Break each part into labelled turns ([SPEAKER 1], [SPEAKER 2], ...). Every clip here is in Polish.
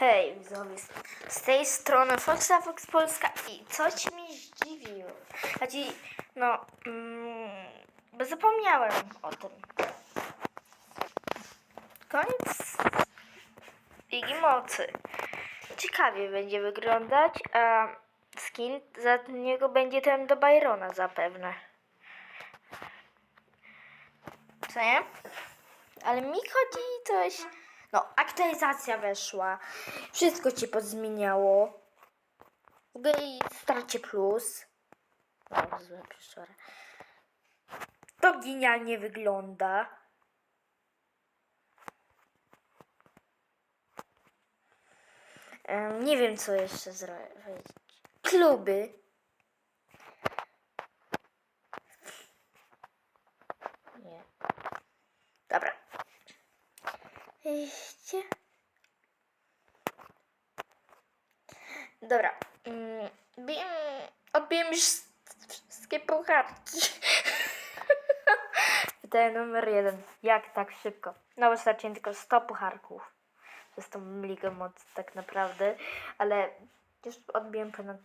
[SPEAKER 1] Hej widzowie, z- tej strony Foxa Fox Polska i coś mnie zdziwiło. Znaczy, no, mm, zapomniałem o tym. Koniec Ligi Mocy. Ciekawie będzie wyglądać, a skin za niego będzie ten do Byrona zapewne. Co nie? Ale mi chodzi coś. No, aktualizacja weszła. Wszystko ci pozmieniało. W ogóle i starcie plus. No. To genialnie wygląda. Em, nie wiem, co jeszcze zrobić. Kluby. Nie. Dobra. Iście. Dobra. Mm, Bijem, odbiłem już wszystkie pucharki. Pytanie numer jeden. Jak tak szybko? No wystarczy tylko 100 pucharków. Przez tą ligę mocy tak naprawdę. Ale już odbiłem ponad...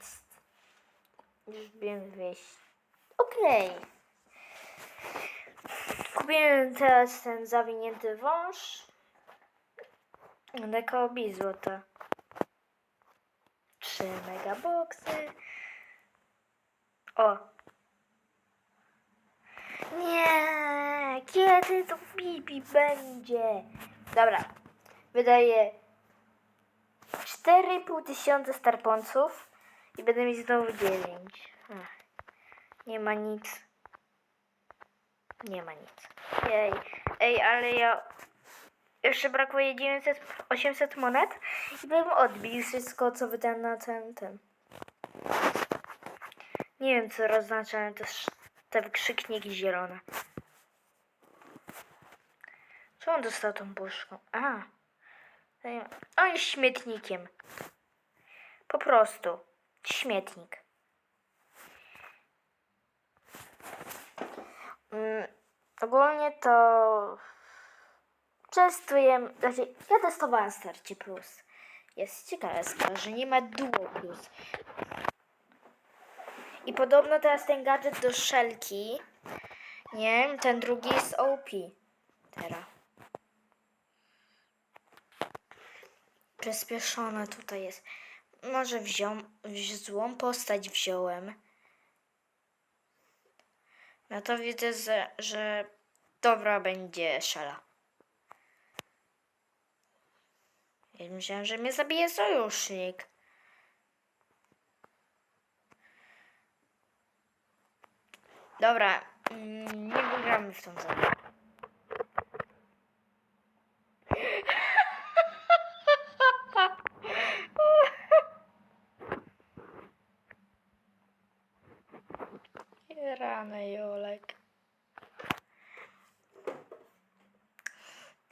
[SPEAKER 1] Już odbiłem 200. Okej. Kupiłem teraz ten zawinięty wąż. Dekobi złota. Trzy megaboksy. O! Nie! Kiedy to Bibi będzie? Dobra. Wydaję 4,5 tysiąca starponców i będę mieć znowu 9. Ach, nie ma nic. Nie ma nic. Ej, ej, ale ja jeszcze brakuje 900, 800 monet i bym odbił wszystko, co wydałem na ten, ten. Nie wiem, co oznaczają te, te wykrzykniki zielone. Co on dostał tą puszką? A. On jest śmietnikiem. Po prostu. Śmietnik. Mm, ogólnie to testuję, znaczy ja testowałam Starcie Plus. Jest ciekawe, że nie ma Duo Plus. I podobno teraz ten gadżet do szelki, nie, ten drugi jest OP. Teraz. Przyspieszone tutaj jest. Może wziął, wzi- złą postać wziąłem. No to widzę, że, że dobra będzie szela. Ja myślałem, że mnie zabije sojusznik. Dobra, mm, nie wygramy w tą zabawę. Rany Jolek.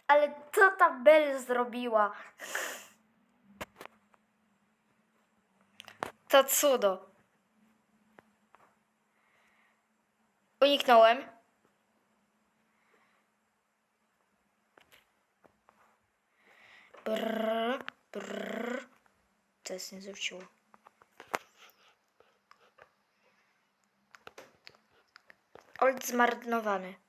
[SPEAKER 1] Ale co ta Bell zrobiła? To cudo. Uniknąłem. Brrr, brrr. To jest nie zwróciło. Old zmarnowany.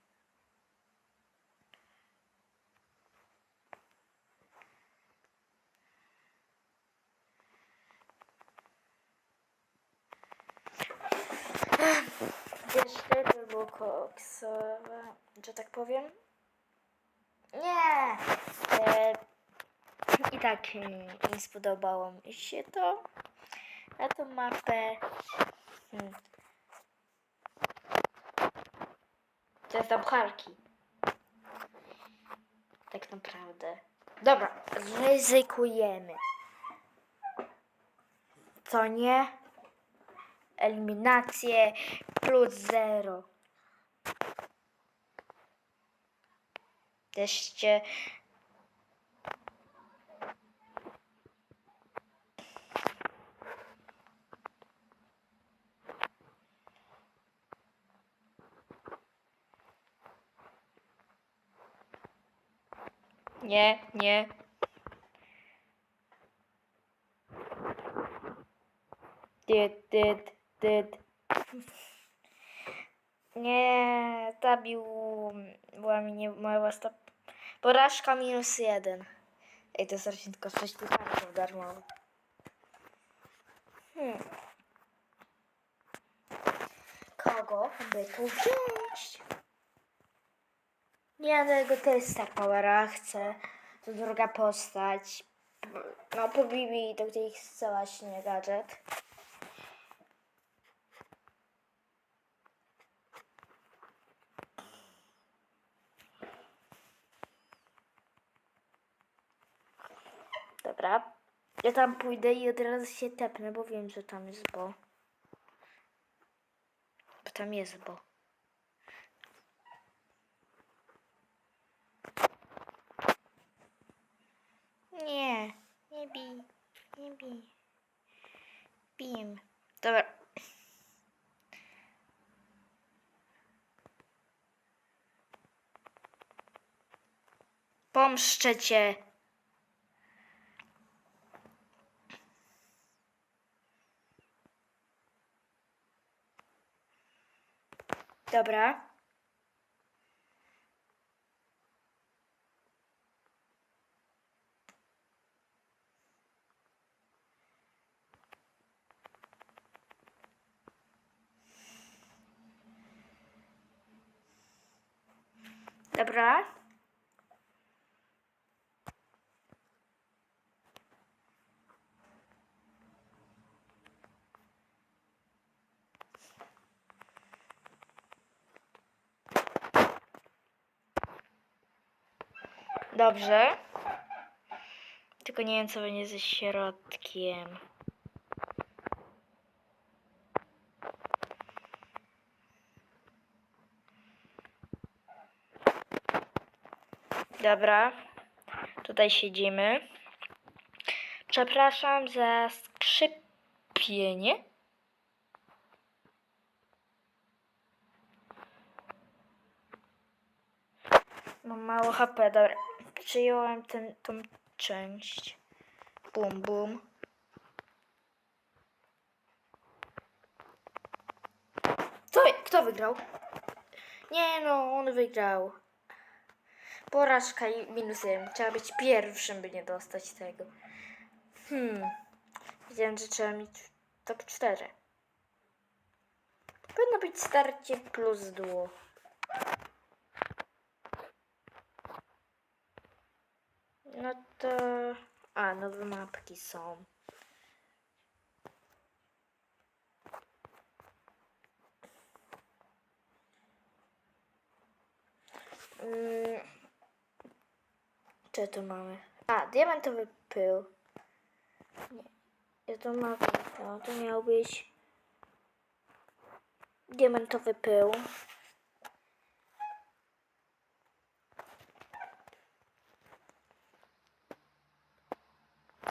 [SPEAKER 1] Jeszcze to było koksowe, że tak powiem. Nie! E, I tak mm, nie spodobało mi się to. Na tą mapę. Hmm. To jest obcharki. Tak naprawdę. Dobra, zryzykujemy. Co nie? Eliminację plus zero. Jeszcze Nie, nie. Dyt, dyt, dyt. Nie, zabił była mi nie moja własna porażka minus jeden. Ej, to jest tylko 6 tysięcy darmowo. Hmm. Kogo by tu wziąć? Nie, tego testa powera chcę. To druga postać. No, po Bibi gdzie ich chce właśnie gadżet. Dobra. Ja tam pójdę i od razu się tepnę, bo wiem, że tam jest bo. Bo tam jest bo. Nie, nie bij, nie bij. Bim. Dobra. Pomszczę cię. Dobra. Dobra. Dobrze. Tylko nie wiem, co będzie ze środkiem. Dobra. Tutaj siedzimy. Przepraszam za skrzypienie. Mam mało HP, dobra. Przyjąłem ten, tą część. Bum, bum. Co, kto wygrał? Nie no, on wygrał. Porażka i minus jeden. Trzeba być pierwszym, by nie dostać tego. Hmm. Wiedziałem, że trzeba mieć top 4. Powinno być starcie plus duo. No to... A, nowe mapki są. Mm. Co tu mamy? A, diamentowy pył. Nie. Ja to mam. To miał być diamentowy pył.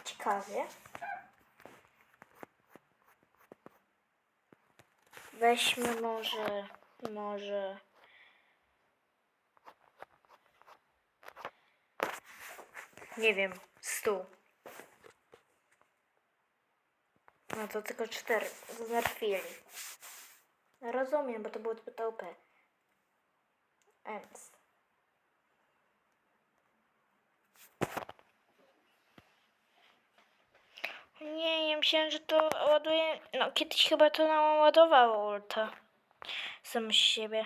[SPEAKER 1] Ciekawie. Weźmy może, może. Nie wiem, stół. No to tylko cztery. Znerfili. Rozumiem, bo to było OP. Ends. Nie, nie myślałem, że to ładuje. No, kiedyś chyba to nam ładowało ulta. Sam z siebie.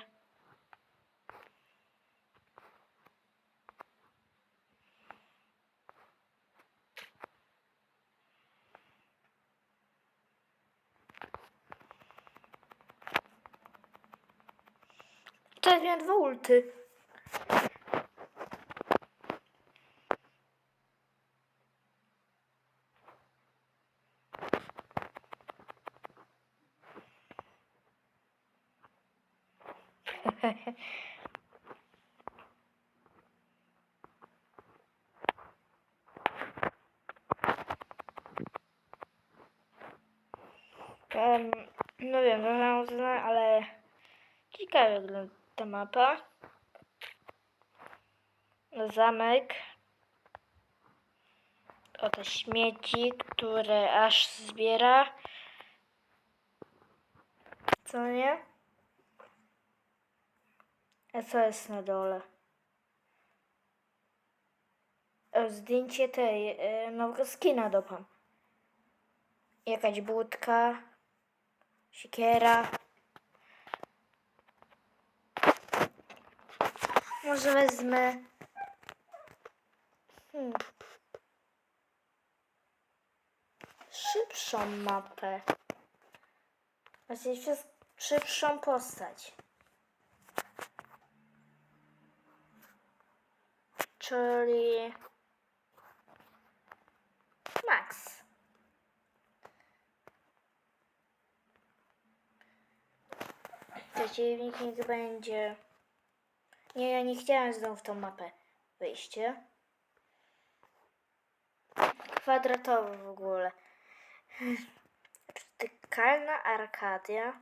[SPEAKER 1] Teraz miałem dwa ulty. Em, no wiem, trochę uznałem, ale ciekawie wygląda ta mapa. Zamek. O te śmieci, które aż zbiera. Co nie? Co jest na dole? Zdjęcie tej e, nowego skina dopam. Jakaś budka, siekiera. Może wezmę. Hmm. Szybszą mapę. Właściwie przez szybszą postać. Czyli Max. Przeciwnik niech będzie. Nie, ja nie chciałem znowu w tą mapę. Wyjście. Kwadratowy w ogóle. Vertykalna Arkadia.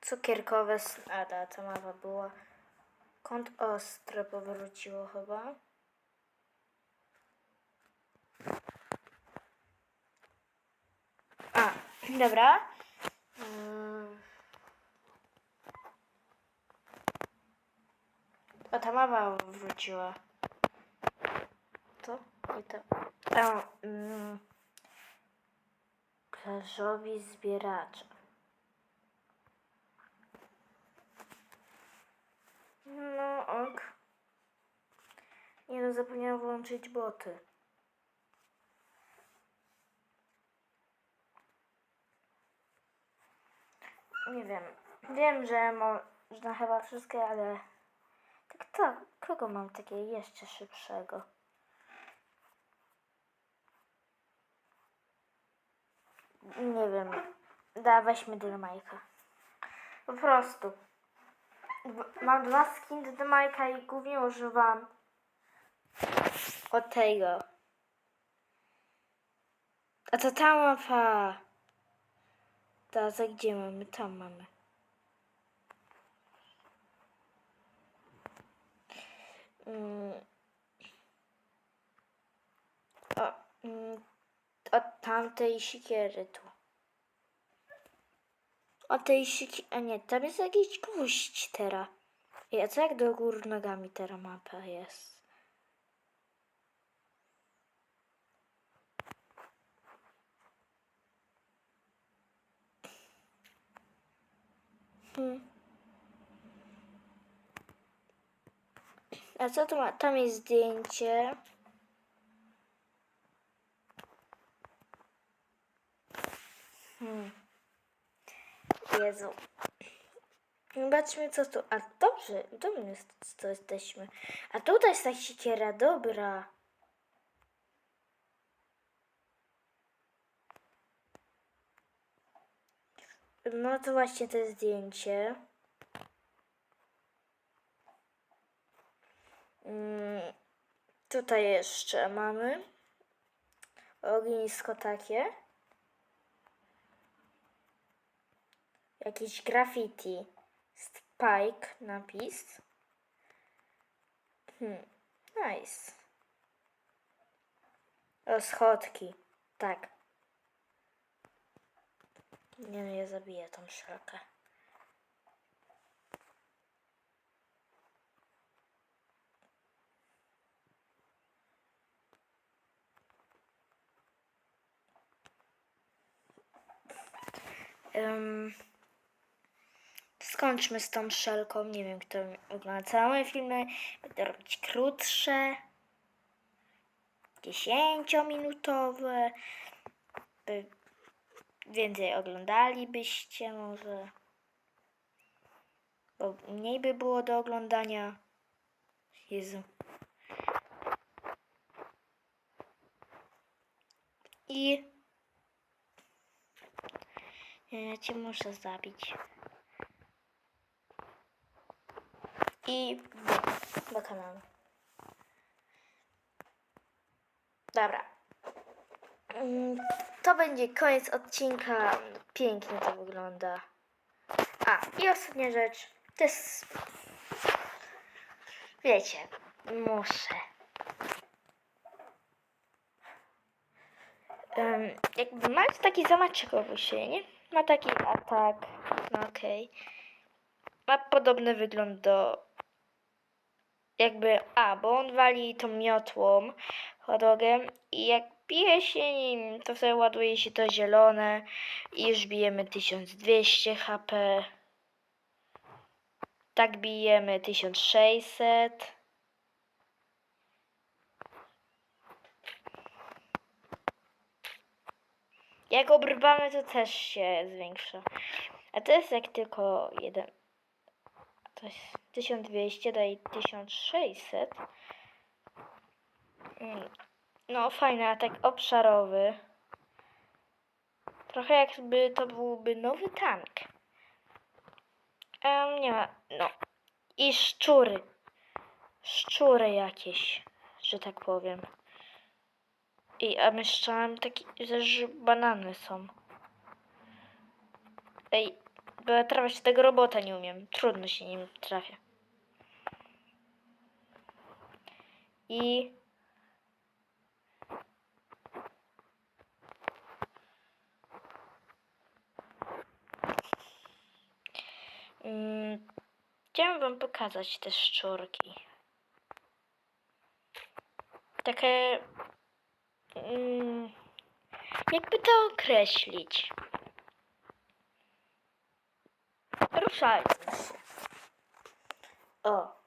[SPEAKER 1] Cukierkowe snada, ta mapa była. Kąt ostry powróciło chyba. A, dobra. Mm. O, ta mapa wróciła. Co? I to. A, mm. Plażowi zbieracza. No ok. Nie no, zapomniałam włączyć boty. Nie wiem. Wiem, że można chyba wszystkie, ale... Tak to, kogo mam takiego jeszcze szybszego? Nie wiem. Da, weźmy Dynamajka. Po prostu. Mam dwa skiny Dynamajka i głównie używam od tego. A to ta mapa. Ta, za gdzie mamy? Tam mamy. Mm. O, mm, od tamtej sikiery tu. O tej siki... A nie, tam jest jakiś gwóźdź teraz. Ej, a co jak do góry nogami teraz mapa jest? Hmm. A co tu ma? Tam jest zdjęcie. Hmm. Jezu. Zobaczmy co tu. A dobrze, dobrze jest, co jesteśmy. A tutaj jest ta siekiera, dobra. No to właśnie to zdjęcie. Mm, tutaj jeszcze mamy ognisko takie. Jakiś graffiti. Spike napis. Hmm. Nice. O, schodki. Tak. Nie no, ja zabiję tą szrakę. Um, skończmy z tą szelką. Nie wiem, kto ogląda całe filmy. Będę robić krótsze. Dziesięciominutowe. By więcej oglądalibyście może. Bo mniej by było do oglądania. Jezu. I ja cię muszę zabić. I kanału. Dobra. Mm, To będzie koniec odcinka. Pięknie to wygląda. A, i ostatnia rzecz. To jest... Wiecie, muszę. Um, jakby mając taki zameczek obok siebie, nie? Ma taki atak. No okej. Ma podobny wygląd do. Jakby. A, bo on wali tą miotłą chodogiem i jak bije się nim, to wtedy ładuje się to zielone i już bijemy 1200 HP. Tak bijemy 1600. Jak obrywamy, to też się zwiększa. A to jest jak tylko jeden. To jest 1200, daje 1600. Mm, No, fajny atak obszarowy. Trochę jakby to byłby nowy tank. Em, nie ma. No. I szczury. Szczury jakieś, że tak powiem. I a myślałem taki, że banany są. Ej, bo tego robota nie umiem. Trudno się nim trafia. I Mm, Chciałam wam pokazać te szczurki. Takie. Mm, jakby to określić. Ruszajmy się. O.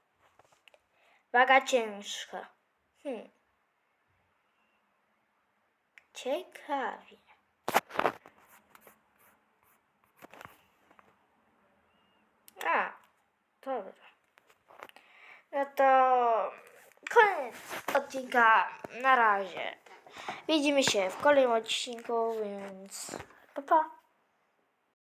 [SPEAKER 1] Waga ciężka. Hmm. Ciekawie. A, dobra. No to koniec odcinka. Na razie. Widzimy się w kolejnym odcinku, więc pa pa.